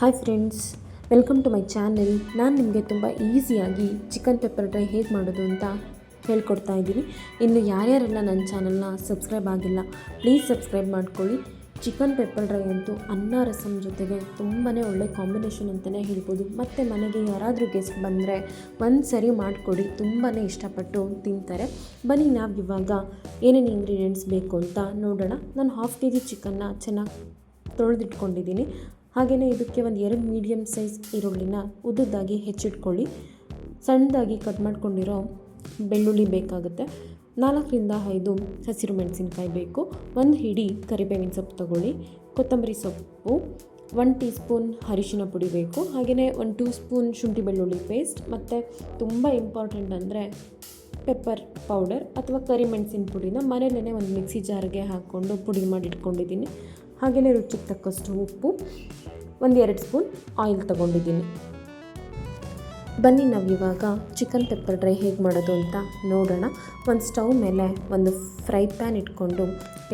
Hi friends welcome to my channel ನಾನು ನಿಮಗೆ ತುಂಬ ಈಸಿಯಾಗಿ ಚಿಕನ್ ಪೆಪ್ಪರ್ ಡ್ರೈ ಹೇಗೆ ಮಾಡೋದು ಅಂತ ಹೇಳ್ಕೊಡ್ತಾ ಇದ್ದೀನಿ. ಇನ್ನು ಯಾರ್ಯಾರೆಲ್ಲ ನನ್ನ ಚಾನಲ್ನ ಸಬ್ಸ್ಕ್ರೈಬ್ ಆಗಿಲ್ಲ ಪ್ಲೀಸ್ ಸಬ್ಸ್ಕ್ರೈಬ್ ಮಾಡ್ಕೊಳ್ಳಿ. ಚಿಕನ್ ಪೆಪ್ಪರ್ ಡ್ರೈ ಅಂತೂ ಅನ್ನ ರಸಮ್ ಜೊತೆಗೆ ತುಂಬಾ ಒಳ್ಳೆ ಕಾಂಬಿನೇಷನ್ ಅಂತಲೇ ಹೇಳ್ಬೋದು. ಮತ್ತು ಮನೆಗೆ ಯಾರಾದರೂ ಗೆಸ್ಟ್ ಬಂದರೆ ಒಂದು ಸರಿ ಮಾಡಿಕೊಡಿ ತುಂಬಾ ಇಷ್ಟಪಟ್ಟು ತಿಂತಾರೆ. ಬನ್ನಿ ನಾವು ಇವಾಗ ಏನೇನು ಇಂಗ್ರೀಡಿಯೆಂಟ್ಸ್ ಬೇಕು ಅಂತ ನೋಡೋಣ. ನಾನು ಹಾಫ್ ಕೆ ಜಿ ಚಿಕನ್ನ ಚೆನ್ನಾಗಿ ತೊಳೆದಿಟ್ಕೊಂಡಿದ್ದೀನಿ. ಹಾಗೆಯೇ ಇದಕ್ಕೆ ಒಂದು ಎರಡು ಮೀಡಿಯಮ್ ಸೈಜ್ ಈರುಳ್ಳಿನ ಉದ್ದದ್ದಾಗಿ ಹೆಚ್ಚಿಟ್ಕೊಳ್ಳಿ. ಸಣ್ಣದಾಗಿ ಕಟ್ ಮಾಡ್ಕೊಂಡಿರೋ ಬೆಳ್ಳುಳ್ಳಿ ಬೇಕಾಗುತ್ತೆ. ನಾಲ್ಕರಿಂದ ಐದು ಹಸಿರು ಮೆಣಸಿನ್ಕಾಯಿ ಬೇಕು. ಒಂದು ಹಿಡಿ ಕರಿಬೇವಿನ ಸೊಪ್ಪು ತಗೊಳ್ಳಿ. ಕೊತ್ತಂಬರಿ ಸೊಪ್ಪು ಒನ್ ಟೀ ಸ್ಪೂನ್ ಅರಿಶಿನ ಪುಡಿ ಬೇಕು. ಹಾಗೆಯೇ ಒಂದು ಟೂ ಸ್ಪೂನ್ ಶುಂಠಿ ಬೆಳ್ಳುಳ್ಳಿ ಪೇಸ್ಟ್ ಮತ್ತು ತುಂಬ ಇಂಪಾರ್ಟೆಂಟ್ ಅಂದರೆ ಪೆಪ್ಪರ್ ಪೌಡರ್ ಅಥವಾ ಕರಿಮೆಣಸಿನ ಪುಡಿನ ಮನೆಯಲ್ಲೇ ಒಂದು ಮಿಕ್ಸಿ ಜಾರ್ಗೆ ಹಾಕ್ಕೊಂಡು ಪುಡಿ ಮಾಡಿ ಇಟ್ಕೊಂಡಿದ್ದೀನಿ. ಹಾಗೆಯೇ ರುಚಿಗೆ ತಕ್ಕಷ್ಟು ಉಪ್ಪು ಒಂದು ಎರಡು ಸ್ಪೂನ್ ಆಯಿಲ್ ತೊಗೊಂಡಿದ್ದೀನಿ. ಬನ್ನಿ ನಾವು ಇವಾಗ ಚಿಕನ್ ಪೆಪ್ಪರ್ ಡ್ರೈ ಹೇಗೆ ಮಾಡೋದು ಅಂತ ನೋಡೋಣ. ಒಂದು ಸ್ಟವ್ ಮೇಲೆ ಒಂದು ಫ್ರೈ ಪ್ಯಾನ್ ಇಟ್ಕೊಂಡು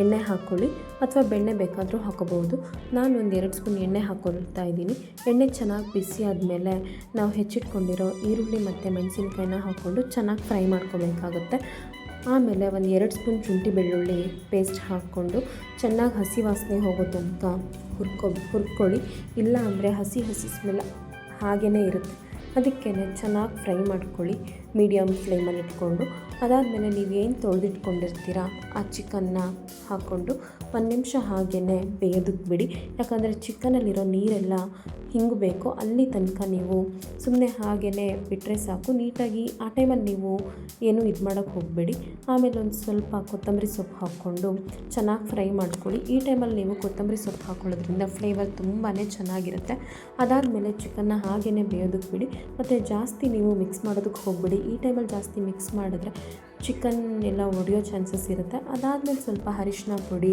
ಎಣ್ಣೆ ಹಾಕ್ಕೊಳ್ಳಿ ಅಥವಾ ಬೆಣ್ಣೆ ಬೇಕಾದರೂ ಹಾಕೋಬೋದು ನಾನು ಒಂದು ಎರಡು ಸ್ಪೂನ್ ಎಣ್ಣೆ ಹಾಕೊಳ್ತಾ ಇದ್ದೀನಿ. ಎಣ್ಣೆ ಚೆನ್ನಾಗಿ ಬಿಸಿ ಆದಮೇಲೆ ನಾವು ಹೆಚ್ಚಿಟ್ಕೊಂಡಿರೋ ಈರುಳ್ಳಿ ಮತ್ತು ಮೆಣಸಿನ್ಕಾಯಿನ ಹಾಕ್ಕೊಂಡು ಚೆನ್ನಾಗಿ ಫ್ರೈ ಮಾಡ್ಕೋಬೇಕಾಗುತ್ತೆ ಆಮೇಲೆ ಒಂದು ಎರಡು ಸ್ಪೂನ್ ಶುಂಠಿ ಬೆಳ್ಳುಳ್ಳಿ ಪೇಸ್ಟ್ ಹಾಕ್ಕೊಂಡು ಚೆನ್ನಾಗಿ ಹಸಿ ವಾಸನೆ ಹೋಗೋ ತನಕ ಹುರ್ಕೊ ಹುರ್ಕೊಳ್ಳಿ. ಇಲ್ಲ ಅಂದರೆ ಹಸಿ ಹಸಿ ಸ್ಮೆಲ್ ಹಾಗೇ ಇರುತ್ತೆ. ಅದಕ್ಕೆ ಚೆನ್ನಾಗಿ ಫ್ರೈ ಮಾಡ್ಕೊಳ್ಳಿ, ಮೀಡಿಯಮ್ ಫ್ಲೇಮಲ್ಲಿ ಇಟ್ಕೊಂಡು. ಅದಾದಮೇಲೆ ನೀವೇನು ತೊಳೆದಿಟ್ಕೊಂಡಿರ್ತೀರ, ಆ ಚಿಕನ್ನ ಹಾಕ್ಕೊಂಡು ಒಂದು ನಿಮಿಷ ಹಾಗೇ ಬೇಯೋದಕ್ಕೆ ಬಿಡಿ ಯಾಕಂದರೆ ಚಿಕನಲ್ಲಿರೋ ನೀರೆಲ್ಲ ಹಿಂಗಬೇಕು ಅಲ್ಲಿ ತನಕ ನೀವು ಸುಮ್ಮನೆ ಹಾಗೇ ಬಿಟ್ಟರೆ ಸಾಕು. ನೀಟಾಗಿ ಆ ಟೈಮಲ್ಲಿ ನೀವು ಏನು ಇದು ಮಾಡೋಕ್ಕೆ ಹೋಗಬೇಡಿ. ಆಮೇಲೆ ಒಂದು ಸ್ವಲ್ಪ ಕೊತ್ತಂಬರಿ ಸೊಪ್ಪು ಹಾಕ್ಕೊಂಡು ಚೆನ್ನಾಗಿ ಫ್ರೈ ಮಾಡ್ಕೊಳ್ಳಿ. ಈ ಟೈಮಲ್ಲಿ ನೀವು ಕೊತ್ತಂಬರಿ ಸೊಪ್ಪು ಹಾಕ್ಕೊಳ್ಳೋದ್ರಿಂದ ಫ್ಲೇವರ್ ತುಂಬಾ ಚೆನ್ನಾಗಿರುತ್ತೆ. ಅದಾದಮೇಲೆ ಚಿಕನ್ನ ಹಾಗೇ ಬೇಯೋದಕ್ಕೆ ಬಿಡಿ ಮತ್ತು ಜಾಸ್ತಿ ನೀವು ಮಿಕ್ಸ್ ಮಾಡೋದಕ್ಕೆ ಹೋಗಬೇಡಿ. ಈ ಟೈಮಲ್ಲಿ ಜಾಸ್ತಿ ಮಿಕ್ಸ್ ಮಾಡಿದ್ರೆ ಚಿಕನ್ ಎಲ್ಲ ಒಡೆಯೋ ಚಾನ್ಸಸ್ ಇರುತ್ತೆ. ಅದಾದಮೇಲೆ ಸ್ವಲ್ಪ ಅರಿಶಿನ ಪುಡಿ,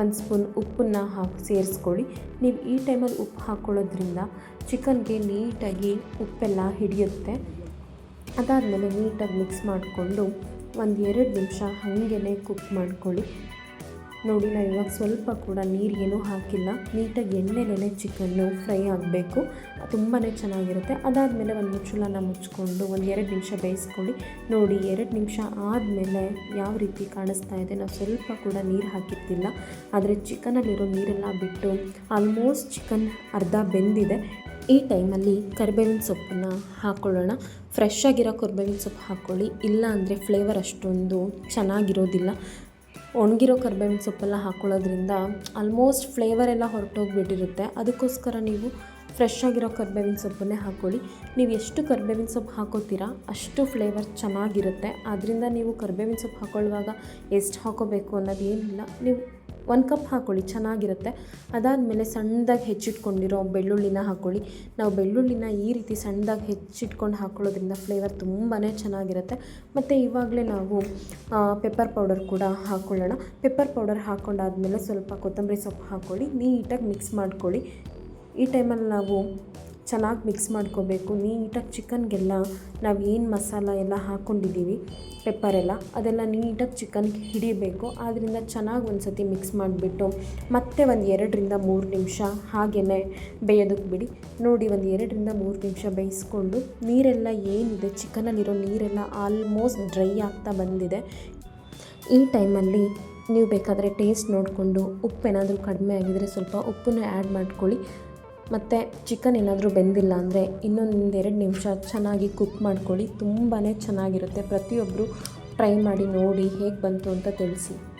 ಒಂದು ಸ್ಪೂನ್ ಉಪ್ಪನ್ನು ಹಾಕಿ ಸೇರಿಸ್ಕೊಳ್ಳಿ. ನೀವು ಈ ಟೈಮಲ್ಲಿ ಉಪ್ಪು ಹಾಕ್ಕೊಳ್ಳೋದ್ರಿಂದ ಚಿಕನ್ಗೆ ನೀಟಾಗಿ ಉಪ್ಪೆಲ್ಲ ಹಿಡಿಯುತ್ತೆ. ಅದಾದಮೇಲೆ ನೀಟಾಗಿ ಮಿಕ್ಸ್ ಮಾಡಿಕೊಂಡು ಒಂದು ಎರಡು ನಿಮಿಷ ಹಾಗೇ ಕುಕ್ ಮಾಡ್ಕೊಳ್ಳಿ. ನೋಡಿ ನಾವು ಇವಾಗ ಸ್ವಲ್ಪ ಕೂಡ ನೀರು ಏನೂ ಹಾಕಿಲ್ಲ. ನೀಟಾಗಿ ಎಣ್ಣೆಲೇ ಚಿಕನ್ನು ಫ್ರೈ ಆಗಬೇಕು. ತುಂಬಾ ಚೆನ್ನಾಗಿರುತ್ತೆ. ಅದಾದಮೇಲೆ ಒಂದು ಮುಚ್ಚಳನ ಮುಚ್ಚಿಕೊಂಡು ಒಂದು ಎರಡು ನಿಮಿಷ ಬೇಯಿಸ್ಕೊಳ್ಳಿ ನೋಡಿ, ಎರಡು ನಿಮಿಷ ಆದಮೇಲೆ ಯಾವ ರೀತಿ ಕಾಣಿಸ್ತಾ ಇದೆ. ನಾವು ಸ್ವಲ್ಪ ಕೂಡ ನೀರು ಹಾಕಿರ್ತಿಲ್ಲ. ಆದರೆ ಚಿಕನಲ್ಲಿರೋ ನೀರೆಲ್ಲ ಬಿಟ್ಟು ಆಲ್ಮೋಸ್ಟ್ ಚಿಕನ್ ಅರ್ಧ ಬೆಂದಿದೆ. ಈ ಟೈಮಲ್ಲಿ ಕರಿಬೇವಿನ ಸೊಪ್ಪನ್ನು ಹಾಕ್ಕೊಳ್ಳೋಣ ಫ್ರೆಶ್ ಆಗಿರೋ ಕರಿಬೇವಿನ ಸೊಪ್ಪು ಹಾಕ್ಕೊಳ್ಳಿ ಇಲ್ಲ ಅಂದರೆ ಫ್ಲೇವರ್ ಅಷ್ಟೊಂದು ಚೆನ್ನಾಗಿರೋದಿಲ್ಲ. ಒಣಗಿರೋ ಕರ್ಬೇವಿನ ಸೊಪ್ಪೆಲ್ಲ ಹಾಕ್ಕೊಳ್ಳೋದ್ರಿಂದ ಆಲ್ಮೋಸ್ಟ್ ಫ್ಲೇವರ್ ಎಲ್ಲ ಹೊರಟೋಗ್ಬಿಟ್ಟಿರುತ್ತೆ. ಅದಕ್ಕೋಸ್ಕರ ನೀವು ಫ್ರೆಶ್ ಆಗಿರೋ ಕರ್ಬೇವಿನ ಸೊಪ್ಪನ್ನೇ ಹಾಕ್ಕೊಳ್ಳಿ ನೀವು ಎಷ್ಟು ಕರ್ಬೇವಿನ ಸೊಪ್ಪು ಹಾಕೋತೀರಾ ಅಷ್ಟು ಫ್ಲೇವರ್ ಚೆನ್ನಾಗಿರುತ್ತೆ. ಆದ್ದರಿಂದ ನೀವು ಕರ್ಬೇವಿನ ಸೊಪ್ಪು ಹಾಕೊಳ್ಳುವಾಗ ಎಷ್ಟು ಹಾಕೋಬೇಕು ಅನ್ನೋದು ಏನಿಲ್ಲ. ನೀವು ಒಂದು ಕಪ್ ಹಾಕ್ಕೊಳ್ಳಿ ಚೆನ್ನಾಗಿರುತ್ತೆ. ಅದಾದಮೇಲೆ ಸಣ್ಣದಾಗಿ ಹೆಚ್ಚಿಟ್ಕೊಂಡಿರೋ ಬೆಳ್ಳುಳ್ಳಿನ ಹಾಕ್ಕೊಳ್ಳಿ ನಾವು ಬೆಳ್ಳುಳ್ಳಿನ ಈ ರೀತಿ ಸಣ್ಣದಾಗಿ ಹೆಚ್ಚಿಟ್ಕೊಂಡು ಹಾಕ್ಕೊಳ್ಳೋದ್ರಿಂದ ಫ್ಲೇವರ್ ತುಂಬಾ ಚೆನ್ನಾಗಿರುತ್ತೆ. ಮತ್ತು ಇವಾಗಲೇ ನಾವು ಪೆಪ್ಪರ್ ಪೌಡರ್ ಕೂಡ ಹಾಕ್ಕೊಳ್ಳೋಣ ಪೆಪ್ಪರ್ ಪೌಡರ್ ಹಾಕ್ಕೊಂಡಾದ್ಮೇಲೆ ಸ್ವಲ್ಪ ಕೊತ್ತಂಬರಿ ಸೊಪ್ಪು ಹಾಕ್ಕೊಳ್ಳಿ ನೀಟಾಗಿ ಮಿಕ್ಸ್ ಮಾಡ್ಕೊಳ್ಳಿ. ಈ ಟೈಮಲ್ಲಿ ನಾವು ಚೆನ್ನಾಗಿ ಮಿಕ್ಸ್ ಮಾಡ್ಕೋಬೇಕು. ನೀಟಾಗಿ ಚಿಕನ್ಗೆಲ್ಲ ನಾವು ಏನು ಮಸಾಲ ಎಲ್ಲ ಹಾಕ್ಕೊಂಡಿದ್ದೀವಿ ಪೆಪ್ಪರ್ ಎಲ್ಲ, ಅದೆಲ್ಲ ನೀಟಾಗಿ ಚಿಕನ್ಗೆ ಹಿಡಿಬೇಕು. ಆದ್ದರಿಂದ ಚೆನ್ನಾಗಿ ಒಂದು ಸತಿ ಮಿಕ್ಸ್ ಮಾಡಿಬಿಟ್ಟು ಮತ್ತೆ ಒಂದು ಎರಡರಿಂದ ಮೂರು ನಿಮಿಷ ಹಾಗೇ ಬೇಯೋದಕ್ಕೆ ಬಿಡಿ. ನೋಡಿ ಒಂದು ಎರಡರಿಂದ ಮೂರು ನಿಮಿಷ ಬೇಯಿಸ್ಕೊಂಡು ನೀರೆಲ್ಲ ಏನಿದೆ ಚಿಕನಲ್ಲಿರೋ ನೀರೆಲ್ಲ ಆಲ್ಮೋಸ್ಟ್ ಡ್ರೈ ಆಗ್ತಾ ಬಂದಿದೆ. ಈ ಟೈಮಲ್ಲಿ ನೀವು ಬೇಕಾದರೆ ಟೇಸ್ಟ್ ನೋಡಿಕೊಂಡು ಉಪ್ಪೇನಾದರೂ ಕಡಿಮೆ ಆಗಿದರೆ ಸ್ವಲ್ಪ ಉಪ್ಪನ್ನು ಆ್ಯಡ್ ಮಾಡ್ಕೊಳ್ಳಿ. ಮತ್ತು ಚಿಕನ್ ಏನಾದರೂ ಬೆಂದಿಲ್ಲ ಅಂದರೆ ಇನ್ನೊಂದು ಎರಡು ನಿಮಿಷ ಚೆನ್ನಾಗಿ ಕುಕ್ ಮಾಡ್ಕೊಳ್ಳಿ. ತುಂಬಾ ಚೆನ್ನಾಗಿರುತ್ತೆ. ಪ್ರತಿಯೊಬ್ಬರು ಟ್ರೈ ಮಾಡಿ ನೋಡಿ ಹೇಗೆ ಬಂತು ಅಂತ ತಿಳಿಸಿ.